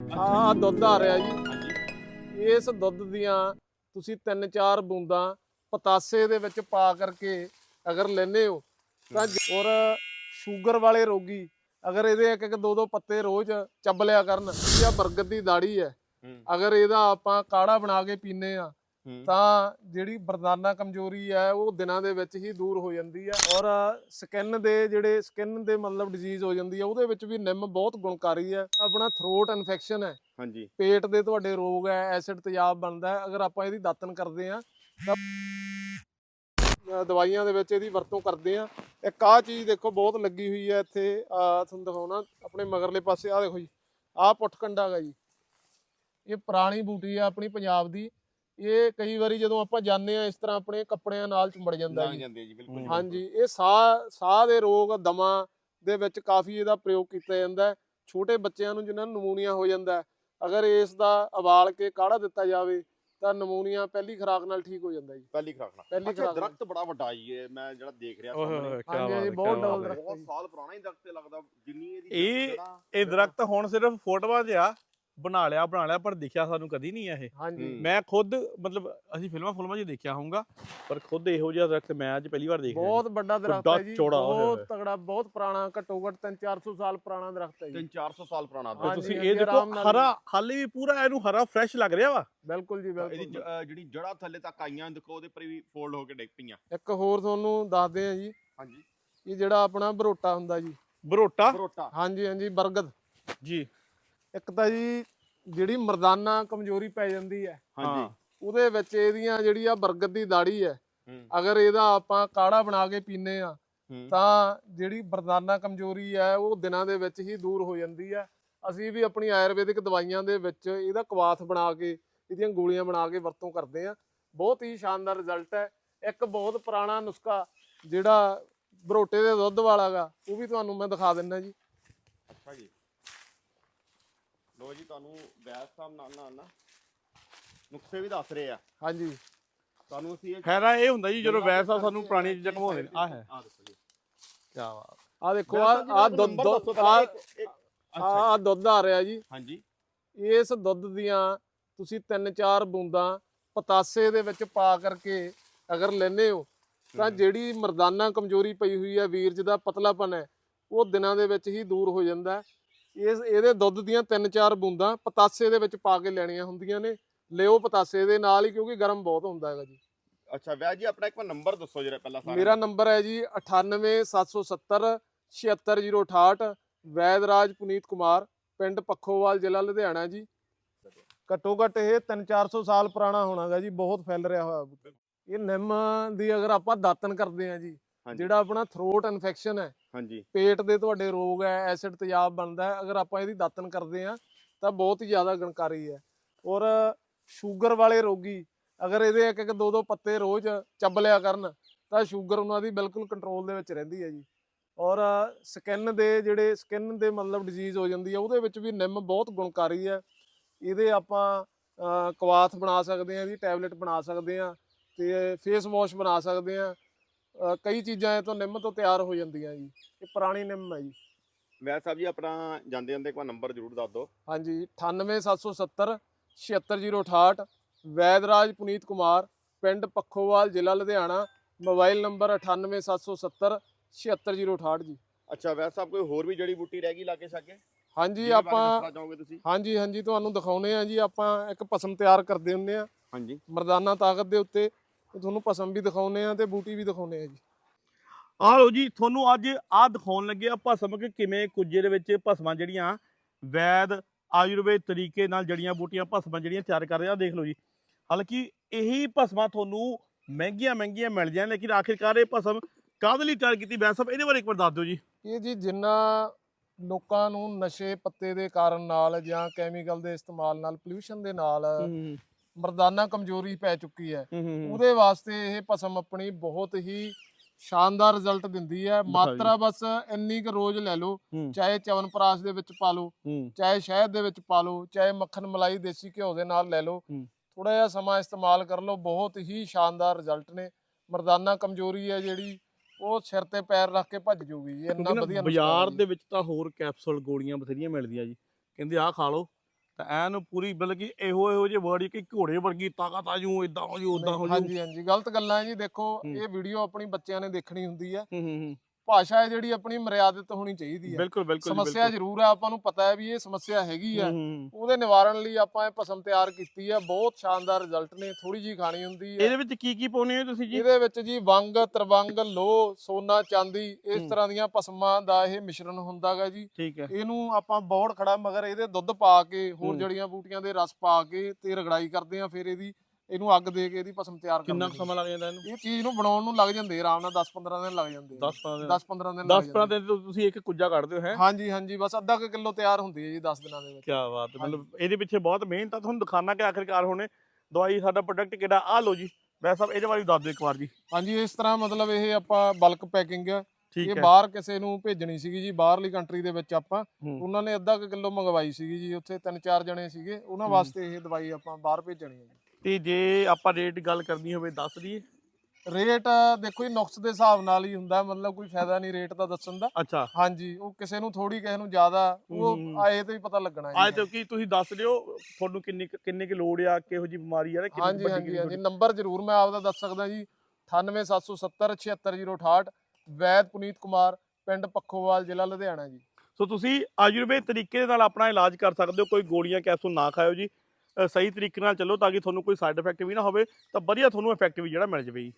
ਆ ਦੁੱਧ ਆ ਰਿਹਾ ਜੀ। ਇਸ ਦੁੱਧ ਦੀਆਂ ਤੁਸੀਂ ਤਿੰਨ ਚਾਰ ਬੂੰਦਾਂ ਪਤਾਸੇ ਦੇ ਵਿੱਚ ਪਾ ਕਰਕੇ ਅਗਰ ਲੈਨੇ ਹੋ ਤਾਂ ਜ- ਔਰ ਸ਼ੂਗਰ ਵਾਲੇ ਰੋਗੀ ਅਗਰ ਇਹਦੇ ਇੱਕ ਇੱਕ ਦੋ ਦੋ ਪੱਤੇ ਰੋਜ਼ ਚੱਬ ਲਿਆ ਕਰਨ ਇਹ ਆ ਬਰਗਦ ਦੀ ਦਾੜੀ ਹੈ। ਅਗਰ ਇਹਦਾ ਆਪਾਂ ਕਾੜਾ ਬਣਾ ਕੇ ਪੀਨੇ ਆ ਤਾਂ ਜਿਹੜੀ ਬਰਦਾਨਾ ਕਮਜ਼ੋਰੀ ਹੈ ਉਹ ਦਿਨਾਂ ਦੇ ਵਿੱਚ ਹੀ ਦੂਰ ਹੋ ਜਾਂਦੀ ਹੈ ਔਰ ਸਕਿਨ ਦੇ ਜਿਹੜੇ ਸਕਿਨ ਦੇ ਮਤਲਬ ਡਿਜ਼ੀਜ਼ ਹੋ ਜਾਂਦੀ ਹੈ ਉਹਦੇ ਵਿੱਚ ਵੀ ਨਿੰਮ ਬਹੁਤ ਗੁਣਕਾਰੀ ਹੈ। ਆਪਣਾ ਥਰੋਟ ਇਨਫੈਕਸ਼ਨ ਹੈ। ਹਾਂਜੀ। ਪੇਟ ਦੇ ਤੁਹਾਡੇ ਰੋਗ ਹੈ ਐਸਿਡ ਤੇਜ਼ਾਬ ਬਣਦਾ ਹੈ। ਅਗਰ ਆਪਾਂ ਇਹਦੀ ਦਾਤਨ ਕਰਦੇ ਆ ਤਾਂ ਦਵਾਈਆਂ ਦੇ ਵਿੱਚ ਇਹਦੀ ਵਰਤੋਂ ਕਰਦੇ ਆ ਇੱਕ ਆਹ ਚੀਜ਼ ਦੇਖੋ ਬਹੁਤ ਲੱਗੀ ਹੋਈ ਹੈ ਇੱਥੇ। ਆ ਤੁਹਾਨੂੰ ਦਿਖਾਉਣਾ ਆਪਣੇ ਮਗਰਲੇ ਪਾਸੇ ਆ ਦੇਖੋ ਜੀ ਆਹ ਪੁੱਠਕੰਡਾ ਹੈਗਾ ਜੀ। ਇਹ ਪੁਰਾਣੀ ਬੂਟੀ ਆ ਆਪਣੀ ਪੰਜਾਬ ਦੀ। ਇਹ ਕਈ ਵਾਰੀ ਜਦੋਂ ਆਪਾਂ ਜਾਂਦੇ ਆ ਇਸ ਤਰ੍ਹਾਂ ਆਪਣੇ ਕੱਪੜਿਆਂ ਨਾਲ ਚੁੰਬੜ ਜਾਂਦਾ ਜੀ ਜਾਂਦੇ ਜੀ ਬਿਲਕੁਲ ਜੀ, ਹਾਂਜੀ ਇਹ ਸਾਹ ਸਾਹ ਦੇ ਰੋਗ ਦਮਾ ਦੇ ਵਿੱਚ ਕਾਫੀ ਇਹਦਾ ਪ੍ਰਯੋਗ ਕੀਤਾ ਜਾਂਦਾ ਹੈ ਛੋਟੇ ਬੱਚਿਆਂ ਨੂੰ ਜਿਨ੍ਹਾਂ ਨੂੰ ਨਮੂਨੀਆ ਹੋ ਜਾਂਦਾ ਅਗਰ ਇਸ ਦਾ ਉਬਾਲ ਕੇ ਕਾੜਾ ਦਿੱਤਾ ਜਾਵੇ ਤਾਂ ਨਮੂਨੀਆ ਪਹਿਲੀ ਖੁਰਾਕ ਨਾਲ ਠੀਕ ਹੋ ਜਾਂਦਾ ਜੀ ਪਹਿਲੀ ਖਰਾਕ ਨਾਲ ਪਹਿਲੀ ਖੁਰਾਕ। ਦਰਖਤ ਬੜਾ ਵੱਡਾ ਜੀ ਇਹ ਮੈਂ ਜਿਹੜਾ ਦੇਖ ਰਿਹਾ ਸਾਹਮਣੇ ਹਾਂਜੀ, ਬਹੁਤ ਹੈ। ਦਰਖਤ ਬਹੁਤ। ਸਾਲ ਪੁਰਾਣਾ ਹੀ ਦਰਖਤ ਲੱਗਦਾ ਜਿੰਨੀ ਇਹਦੀ ਇਹ- ਇਹ ਦਰਖਤ ਹੁਣ ਸਿਰਫ ਫੋਟੋਆਂ 'ਚ ਆ ਬਣਾ ਲਿਆ ਬਣਾ ਲਿਆ ਪਰ ਦਿਖਿਆ ਸਾਨੂੰ ਕਦੀ ਨਹੀਂ ਇਹ। ਹਾਂਜੀ। ਮੈਂ ਖੁਦ ਮਤਲਬ ਅਸੀਂ ਫਿਲਮਾਂ ਫਿਲਮਾਂ 'ਚ ਦੇਖਿਆ ਹੋਊਗਾ ਪਰ ਖੁਦ ਇਹੋ ਜਿਹਾ ਦਰਖਤ ਮੈਂ ਅੱਜ ਪਹਿਲੀ ਵਾਰ ਦੇਖ ਰਿਹਾ। ਬਹੁਤ ਵੱਡਾ ਦਰਖਤ ਹੈ ਜੀ। ਬਹੁਤ। ਤਗੜਾ ਬਹੁਤ ਪੁਰਾਣਾ ਘੱਟੋ ਘੱਟ 3-400 ਸਾਲ ਪੁਰਾਣਾ ਦਰਖਤ ਹੈ ਜੀ। 3-400 ਸਾਲ ਪੁਰਾਣਾ ਤੇ ਦਰਖਤ ਤੁਸੀਂ ਇਹ ਦੇਖੋ ਹਰਾ ਹਾਲੇ ਵੀ ਪੂਰਾ ਇਹਨੂੰ ਹਰਾ ਫਰੈਸ਼ ਲੱਗ ਰਿਹਾ ਵਾ। ਬਿਲਕੁਲ ਜੀ ਇਹਦੀ ਬਿਲਕੁਲ। ਅਹ ਜਿਹੜੀ ਜੜਾ ਥੱਲੇ ਤੱਕ ਆਈਆਂ ਦੇਖੋ ਉਹਦੇ ਪਰ ਵੀ ਫੋਲਡ ਹੋ ਕੇ ਡਿੱਗ ਪਈਆਂ। ਇੱਕ ਹੋਰ ਤੁਹਾਨੂੰ ਦੱਸਦੇ ਆ ਜੀ ਹਾਂਜੀ। ਇਹ ਜਿਹੜਾ ਆਪਣਾ ਬਰੋਟਾ ਹੁੰਦਾ ਜੀ। ਬਰੋਟਾ? ਬਰੋਟਾ। ਹਾਂਜੀ ਹਾਂਜੀ ਬਰਗਦ। ਜੀ। ਇੱਕ ਤਾਂ ਜੀ ਜਿਹੜੀ ਮਰਦਾਨਾ ਕਮਜ਼ੋਰੀ ਪੈ ਜਾਂਦੀ ਹੈ ਹਾਂਜੀ। ਉਹਦੇ ਵਿੱਚ ਇਹਦੀਆਂ ਜਿਹੜੀ ਆ ਬਰਗਦ ਦੀ ਦਾੜੀ ਹੈ ਅਗਰ ਇਹਦਾ ਆਪਾਂ ਕਾੜਾ ਬਣਾ ਕੇ ਪੀਨੇ ਆ ਹੂੰ। ਤਾਂ ਜਿਹੜੀ ਬਰਦਾਨਾ ਕਮਜ਼ੋਰੀ ਹੈ ਉਹ ਦਿਨਾਂ ਦੇ ਵਿੱਚ ਹੀ ਦੂਰ ਹੋ ਜਾਂਦੀ ਹੈ। ਅਸੀਂ ਵੀ ਆਪਣੀ ਆਯੁਰਵੈਦਿਕ ਦਵਾਈਆਂ ਦੇ ਵਿੱਚ ਇਹਦਾ ਕਵਾਥ ਬਣਾ ਕੇ ਇਹਦੀਆਂ ਗੋਲੀਆਂ ਬਣਾ ਕੇ ਵਰਤੋਂ ਕਰਦੇ ਆ ਬਹੁਤ ਹੀ ਸ਼ਾਨਦਾਰ ਰਿਜ਼ਲਟ ਹੈ। ਇੱਕ ਬਹੁਤ ਪੁਰਾਣਾ ਨੁਸਖਾ ਜਿਹੜਾ ਬਰੋਟੇ ਦੇ ਦੁੱਧ ਵਾਲਾ ਗਾ ਉਹ ਵੀ ਤੁਹਾਨੂੰ ਮੈਂ ਦਿਖਾ ਦਿੰਦਾ ਜੀ। ਅੱਛਾ ਜੀ। ਲੋ ਜੀ ਤੁਹਾਨੂੰ ਵੈਦ ਸਾਹਿਬ ਨਾਲ ਨਾਲ ਨਾ ਨੁਕਸੇ ਵੀ ਦੱਸ ਰਹੇ ਆ। ਹਾਂਜੀ। ਤੁਹਾਨੂੰ ਅਸੀਂ ਇਹ ਫਾਇਦਾ ਇਹ ਹੁੰਦਾ ਜੀ ਜਦੋਂ ਵੈਦ ਸਾਹਿਬ ਸਾਨੂੰ ਪੁਰਾਣੀਆਂ ਚੀਜ਼ਾਂ ਘਮਾਉਂਦੇ ਨੇ। ਆ ਹੈ। ਆ ਦੱਸੋ ਜੀ। ਕੀ ਬਾਤ। ਆ ਦੇਖੋ ਆ ਆ ਦੁੱਧ ਆ ਦੁੱਧ ਆ ਰਿਹਾ ਜੀ। ਹਾਂਜੀ। ਇਸ ਦੁੱਧ ਦੀਆਂ ਤੁਸੀਂ ਤਿੰਨ ਚਾਰ ਬੂੰਦਾਂ ਪਤਾਸੇ ਦੇ ਵਿੱਚ ਪਾ ਕਰਕੇ ਅਗਰ ਲੈਨੇ ਹੋ ਤਾਂ। ਜਿਹੜੀ ਮਰਦਾਨਾ ਕਮਜ਼ੋਰੀ ਪਈ ਹੋਈ ਹੈ ਵੀਰਜ ਦਾ ਪਤਲਾਪਨ ਹੈ ਉਹ ਦਿਨਾਂ ਦੇ ਵਿੱਚ ਹੀ ਦੂਰ ਹੋ ਜਾਂਦਾ ਹੈ। ਇਸ ਇਹਦੇ ਦੁੱਧ ਦੀਆਂ ਤਿੰਨ ਚਾਰ ਬੂੰਦਾਂ ਪਤਾਸੇ ਦੇ ਵਿੱਚ ਪਾ ਕੇ ਲੈਣੀਆਂ ਹੁੰਦੀਆਂ ਨੇ। ਲਿਓ ਪਤਾਸੇ ਦੇ ਨਾਲ ਹੀ ਕਿਉਂਕਿ ਗਰਮ ਬਹੁਤ ਹੁੰਦਾ ਹੈਗਾ ਜੀ। ਅੱਛਾ ਵੈਦ ਜੀ ਆਪਣਾ ਇੱਕ ਵਾਰ ਨੰਬਰ ਦੱਸੋ ਜਿਹੜਾ ਪਹਿਲਾਂ ਸਾਰਾ ਮੇਰਾ ਨੰਬਰ ਹੈ ਜੀ 98770 76068 ਵੈਦਰਾਜ ਪੁਨੀਤ ਕੁਮਾਰ ਪਿੰਡ ਪੱਖੋਵਾਲ ਜ਼ਿਲ੍ਹਾ ਲੁਧਿਆਣਾ ਜੀ। ਘੱਟੋ ਘੱਟ ਇਹ 3-400 ਸਾਲ ਪੁਰਾਣਾ ਹੋਣਾਗਾ ਜੀ ਬਹੁਤ ਫੈਲ ਰਿਹਾ ਹੋਇਆ। ਇਹ ਨਿੰਮ ਦੀ ਅਗਰ ਆਪਾਂ ਦਾਤਨ ਕਰਦੇ ਆ ਜੀ ਜਿਹੜਾ ਆਪਣਾ ਥਰੋਟ ਇਨਫੈਕਸ਼ਨ ਹੈ ਹਾਂਜੀ। ਪੇਟ ਦੇ ਤੁਹਾਡੇ ਰੋਗ ਹੈ ਐਸਿਡ ਤੇਜ਼ਾਬ ਬਣਦਾ ਹੈ ਅਗਰ ਆਪਾਂ ਇਹਦੀ ਦਾਤਨ ਕਰਦੇ ਆ ਤਾਂ ਬਹੁਤ ਹੀ ਜ਼ਿਆਦਾ ਗੁਣਕਾਰੀ ਹੈ। ਔਰ ਸ਼ੂਗਰ ਵਾਲੇ ਰੋਗੀ ਅਗਰ ਇਹਦੇ ਇੱਕ ਇੱਕ ਦੋ ਦੋ ਪੱਤੇ ਰੋਜ਼ ਚੱਬ ਲਿਆ ਕਰਨ ਤਾਂ ਸ਼ੂਗਰ ਉਹਨਾਂ ਦੀ ਬਿਲਕੁਲ ਕੰਟਰੋਲ ਦੇ ਵਿੱਚ ਰਹਿੰਦੀ ਹੈ ਜੀ। ਔਰ ਸਕਿਨ ਦੇ ਜਿਹੜੇ ਸਕਿਨ ਦੇ ਮਤਲਬ ਡਿਜ਼ੀਜ਼ ਹੋ ਜਾਂਦੀ ਹੈ ਉਹਦੇ ਵਿੱਚ ਵੀ ਨਿੰਮ ਬਹੁਤ ਗੁਣਕਾਰੀ ਹੈ। ਇਹਦੇ ਆਪਾਂ ਕਵਾਥ ਬਣਾ ਸਕਦੇ ਆ ਇਹਦੀ ਟੈਬਲੇਟ ਬਣਾ ਸਕਦੇ ਆ ਤੇ ਫੇਸ ਵਾਸ਼ ਬਣਾ ਸਕਦੇ ਆ ਕਈ ਚੀਜ਼ਾਂ ਇਹ ਤੋਂ ਨਿੰਮ ਤੋਂ ਤਿਆਰ ਹੋ ਜਾਂਦੀਆਂ ਜੀ ਇਹ ਪੁਰਾਣੀ ਨਿੰਮ ਹੈ ਜੀ। ਵੈਦ ਸਾਹਿਬ ਜੀ ਆਪਣਾ ਜਾਂਦੇ ਜਾਂਦੇ ਵਾਰ ਨੰਬਰ ਜ਼ਰੂਰ ਦੱਸ ਦਿਓ। ਹਾਂਜੀ 98770 76068 ਵੈਦਰਾਜ ਪੁਨੀਤ ਕੁਮਾਰ ਪਿੰਡ ਪੱਖੋਵਾਲ ਜ਼ਿਲ੍ਹਾ ਲੁਧਿਆਣਾ ਮੋਬਾਈਲ ਨੰਬਰ 98770 76068 ਜੀ। ਅੱਛਾ ਵੈਦ ਸਾਹਿਬ ਕੋਈ ਹੋਰ ਵੀ ਜੜੀ ਬੂਟੀ ਰਹਿ ਗਈ ਲਾਗੇ ਛਾਗੇ? ਹਾਂਜੀ ਆਪਾਂ ਹਾਂਜੀ ਹਾਂਜੀ ਤੁਹਾਨੂੰ ਦਿਖਾਉਨੇ ਆ ਜੀ ਆਪਾਂ ਇੱਕ ਭਸਮ ਤਿਆਰ ਕਰਦੇ ਹੁੰਨੇ ਆ। ਹਾਂਜੀ। ਮਰਦਾਨਾ ਤਾਕਤ ਦੇ ਉੱਤੇ ਤੇ ਤੁਹਾਨੂੰ ਭਸਮ ਵੀ ਦਿਖਾਉਨੇ ਆ ਤੇ ਬੂਟੀ ਵੀ ਦਿਖਾਉਨੇ ਆ ਜੀ। ਆ ਲਓ ਜੀ ਤੁਹਾਨੂੰ ਅੱਜ ਆ ਦਿਖਾਉਣ ਲੱਗੇ ਆ ਭਸਮ ਕਿ ਕਿਵੇਂ ਕੁੱਜੇ ਦੇ ਵਿੱਚ ਭਸਮਾਂ ਜਿਹੜੀਆਂ ਵੈਦ ਆਯੁਰਵੇਦ ਤਰੀਕੇ ਨਾਲ ਜੜੀਆਂ ਬੂਟੀਆਂ ਭਸਮਾਂ ਜਿਹੜੀਆਂ ਤਿਆਰ ਕਰ ਰਹੇ ਆ ਦੇਖ ਲਓ ਜੀ। ਹਾਲਾਂਕਿ ਇਹੀ ਭਸਮਾਂ ਤੁਹਾਨੂੰ ਮਹਿੰਗੀਆਂ ਮਹਿੰਗੀਆਂ ਮਿਲ ਜਾਣ ਲੇਕਿਨ ਆਖਿਰਕਾਰ ਇਹ ਭਸਮ ਕਾਹਦੇ ਲਈ ਤਿਆਰ ਕੀਤੀ? ਵੈਦ ਸਾਹਿਬ ਇਹਦੇ ਬਾਰੇ ਇੱਕ ਵਾਰ ਦੱਸ ਦਿਓ ਜੀ। ਇਹ ਜੀ ਜਿੰਨਾ ਲੋਕਾਂ ਨੂੰ ਨਸ਼ੇ ਪੱਤੇ ਦੇ ਕਾਰਨ ਨਾਲ ਜਾਂ ਕੈਮੀਕਲ ਦੇ ਇਸਤੇਮਾਲ ਨਾਲ ਪੋਲਿਊਸ਼ਨ ਦੇ ਨਾਲ ਮਰਦਾਨਾ ਕਮਜ਼ੋਰੀ ਪੈ ਚੁੱਕੀ ਹੈ। ਉਹਦੇ ਵਾਸਤੇ ਇਹ ਭਸਮ ਆਪਣੀ ਬਹੁਤ ਹੀ ਸ਼ਾਨਦਾਰ ਰਿਜ਼ਲਟ ਦਿੰਦੀ ਹੈ। ਮਾਤਰਾ ਬਸ ਇੰਨੀ ਕੁ ਰੋਜ਼ ਲੈ ਲਓ। ਚਾਹੇ ਚਵਨਪ੍ਰਾਸ਼ ਦੇ ਵਿੱਚ ਪਾ ਲਓ ਚਾਹੇ ਸ਼ਹਿਦ ਦੇ ਵਿੱਚ ਪਾ ਲਓ ਚਾਹੇ ਮੱਖਣ ਮਲਾਈ ਦੇਸੀ ਘਿਓ ਦੇ ਨਾਲ ਲੈ ਲਓ। ਥੋੜਾ ਜਿਹਾ ਸਮਾਂ ਇਸਤੇਮਾਲ ਕਰ ਲਓ ਬਹੁਤ ਹੀ ਸ਼ਾਨਦਾਰ ਰਿਜ਼ਲਟ ਨੇ। ਮਰਦਾਨਾ ਕਮਜ਼ੋਰੀ ਹੈ ਜਿਹੜੀ ਉਹ ਸਿਰ ਤੇ ਪੈਰ ਰੱਖ ਕੇ ਭੱਜ ਜੂਗੀ। ਜੀ ਇੰਨਾ ਵਧੀਆ ਬਾਜ਼ਾਰ। ਦੇ ਵਿੱਚ ਤਾਂ ਹੋਰ ਕੈਪਸੂਲ ਗੋਲੀਆਂ ਬਥੇਰੀਆਂ ਮਿਲਦੀਆਂ ਜੀ। ਕਹਿੰਦੇ ਆਹ ਖਾ ਲਓ। ਤਾਂ ਐਨ ਪੂਰੀ ਮਤਲਬ ਕਿ ਇਹੋ ਇਹੋ ਜਿਹੇ ਵਰਡ ਕਿ ਘੋੜੇ ਵਰਗੀ ਤਾਕਤ ਆ ਜੂ ਇਦਾਂ ਹੋ ਜੂ ਉਦਾਂ ਹੋ ਜੂ। ਹਾਂਜੀ ਹਾਂਜੀ ਗਲਤ ਗੱਲਾਂ ਹੈ ਜੀ। ਦੇਖੋ। ਇਹ ਵੀਡੀਓ ਆਪਣੀ ਬੱਚਿਆਂ ਨੇ ਦੇਖਣੀ ਹੁੰਦੀ ਹੂੰ। ਭਾਸ਼ਾ ਹੈ ਜਿਹੜੀ ਆਪਣੀ ਮਰਿਆਦਿਤ ਹੋਣੀ ਚਾਹੀਦੀ ਹੈ ਬਿਲਕੁਲ ਬਿਲਕੁਲ ਸਮੱਸਿਆ। ਜ਼ਰੂਰ ਹੈ ਆਪਾਂ ਨੂੰ ਪਤਾ ਹੈ ਵੀ ਇਹ ਸਮੱਸਿਆ ਹੈਗੀ ਹੈ। ਉਹਦੇ ਨਿਵਾਰਨ ਲਈ ਆਪਾਂ ਇਹ ਭਸਮ ਤਿਆਰ ਕੀਤੀ ਹੈ ਬਹੁਤ ਸ਼ਾਨਦਾਰ ਰਿਜ਼ਲਟ ਨੇ ਥੋੜੀ ਜੀ ਖਾਣੀ ਹੁੰਦੀ ਹੈ ਇਹਦੇ ਵਿੱਚ ਕੀ ਕੀ ਪਾਉਨੇ ਹੋ ਤੁਸੀਂ ਜੀ ਇਹਦੇ ਵਿੱਚ ਜੀ ਵੰਗ ਤਰਵੰਗ ਲੋਹ ਸੋਨਾ ਚਾਂਦੀ ਇਸ। ਤਰ੍ਹਾਂ ਦੀਆਂ ਭਸਮਾਂ ਦਾ ਇਹ ਮਿਸ਼ਰਣ ਹੁੰਦਾਗਾ ਜੀ ਠੀਕ ਹੈ ਇਹਨੂੰ ਆਪਾਂ ਬੌੜ ਖੜਾ ਮਗਰ ਇਹਦੇ ਦੁੱਧ ਪਾ ਕੇ ਹੋਰ। ਜੜੀਆਂ ਬੂਟੀਆਂ ਦੇ ਰਸ ਪਾ ਕੇ ਤੇ ਰਗੜਾਈ ਕਰਦੇ ਆ ਫਿਰ ਇਹਦੀ ਇਹਨੂੰ ਅੱਗ ਦੇ ਕੇ ਇਹਦੀ ਭਸਮ ਤਿਆਰ ਕਿੰਨਾ ਕੁ ਕਰਦੇ ਸਮਾਂ ਲੱਗ ਜਾਂਦਾ ਇਹਨੂੰ? ਇਹ ਚੀਜ਼ ਨੂੰ ਬਣਾਉਣ ਨੂੰ ਲੱਗ ਜਾਂਦੇ ਆਰਾਮ ਨਾਲ 10-15 ਦਿਨ ਲੱਗ ਜਾਂਦੇ 10 15 ਦਿਨ। 10-15 ਦਿਨ ਲੱਗ 10 15 ਦਿਨ ਤੋਂ ਤੁਸੀਂ ਇੱਕ ਕੁੱਜਾ ਕੱਢਦੇ ਹੋ ਹੈ? ਹਾਂਜੀ ਹਾਂਜੀ ਬਸ ਅੱਧਾ ਕੁ ਕਿਲੋ ਤਿਆਰ ਹੁੰਦੀ ਹੈ ਜੀ 10 ਦਿਨਾਂ ਦੇ ਵਿੱਚ। ਕੀ ਬਾਤ ਹੈ ਮਤਲਬ ਇਹਦੇ ਪਿੱਛੇ ਬਹੁਤ ਮਿਹਨਤ ਆ। ਤੁਹਾਨੂੰ ਦਿਖਾਣਾ ਕਿ ਆਖਿਰਕਾਰ ਹੁਣੇ ਦਵਾਈ ਸਾਡਾ ਪ੍ਰੋਡਕਟ ਕਿਹੜਾ? ਆ ਲਓ ਜੀ ਵੈਸੇ ਸਾਹਿਬ ਇਹਦੇ ਬਾਰੇ ਦੱਸ ਦਿਓ ਇੱਕ ਵਾਰ ਜੀ। ਹਾਂਜੀ ਇਸ ਤਰ੍ਹਾਂ ਮਤਲਬ ਇਹ ਆਪਾਂ ਬਲਕ ਪੈਕਿੰਗ ਹੈ ਇਹ ਬਾਹਰ ਕਿਸੇ ਨੂੰ ਭੇਜਣੀ ਸੀਗੀ ਜੀ ਬਾਹਰਲੀ ਕੰਟਰੀ ਦੇ ਵਿੱਚ ਆਪਾਂ। ਉਹਨਾਂ ਨੇ ਅੱਧਾ ਕਿਲੋ ਮੰਗਵਾਈ ਸੀਗੀ ਜੀ ਉੱਥੇ ਤਿੰਨ ਚਾਰ ਜਣੇ ਸੀਗੇ। ਉਹਨਾਂ। ਵਾਸਤੇ ਇਹ ਦਵਾਈ ਆਪਾਂ ਬਾਹਰ ਭੇਜਣੀ ਹੈ ਜੀ। ਤੇ ਜੇ ਆਪਾਂ ਰੇਟ ਗੱਲ ਕਰਨੀ ਹੋਵੇ ਦੱਸ ਦਈਏ। ਰੇਟ ਦੇਖੋ ਜੀ ਨੁਕਸ ਦੇ ਹਿਸਾਬ ਨਾਲ ਹੀ ਹੁੰਦਾ ਮਤਲਬ ਕੋਈ ਫਾਇਦਾ ਨਹੀਂ ਰੇਟ ਦਾ ਦੱਸਣ ਦਾ। ਅੱਛਾ। ਹਾਂਜੀ ਉਹ ਕਿਸੇ ਨੂੰ ਥੋੜੀ ਕਿਸੇ ਨੂੰ ਜ਼ਿਆਦਾ। ਉਹ ਆਏ ਤੇ ਹੀ ਪਤਾ ਲੱਗਣਾ ਆਏ ਤੇ ਕੀ ਤੁਸੀਂ ਦੱਸ ਦਿਓ ਤੁਹਾਨੂੰ ਕਿੰਨੀ ਕਿੰਨੇ ਕਿ ਲੋੜ ਆ ਕਿਹੋ ਜੀ ਬਿਮਾਰੀ ਆ ਕਿੰਨੀ ਹਾਂਜੀ ਹਾਂਜੀ ਹਾਂਜੀ। ਨੰਬਰ ਜ਼ਰੂਰ ਮੈਂ ਆਪਦਾ ਦੱਸ ਸਕਦਾ ਜੀ। 98770 76068 ਵੈਦ ਪੁਨੀਤ ਕੁਮਾਰ ਪਿੰਡ ਪੱਖੋਵਾਲ ਜ਼ਿਲ੍ਹਾ ਲੁਧਿਆਣਾ ਜੀ। ਸੋ ਤੁਸੀਂ ਆਯੁਰਵੇਦ ਤਰੀਕੇ ਦੇ ਨਾਲ ਆਪਣਾ ਇਲਾਜ ਕਰ ਸਕਦੇ ਹੋ ਕੋਈ ਗੋਲੀਆਂ ਕੈਪਸੂਲ ਨਾ ਖਾਓ ਜੀ। ਸਹੀ ਤਰੀਕੇ ਨਾਲ ਚੱਲੋ ਤਾਂ ਕਿ ਤੁਹਾਨੂੰ ਕੋਈ ਸਾਈਡ ਇਫੈਕਟ ਵੀ ਨਾ ਹੋਵੇ, ਤਾਂ ਵਧੀਆ ਤੁਹਾਨੂੰ ਇਫੈਕਟ ਵੀ ਜਿਹੜਾ ਮਿਲ ਜਾਵੇ ਜੀ।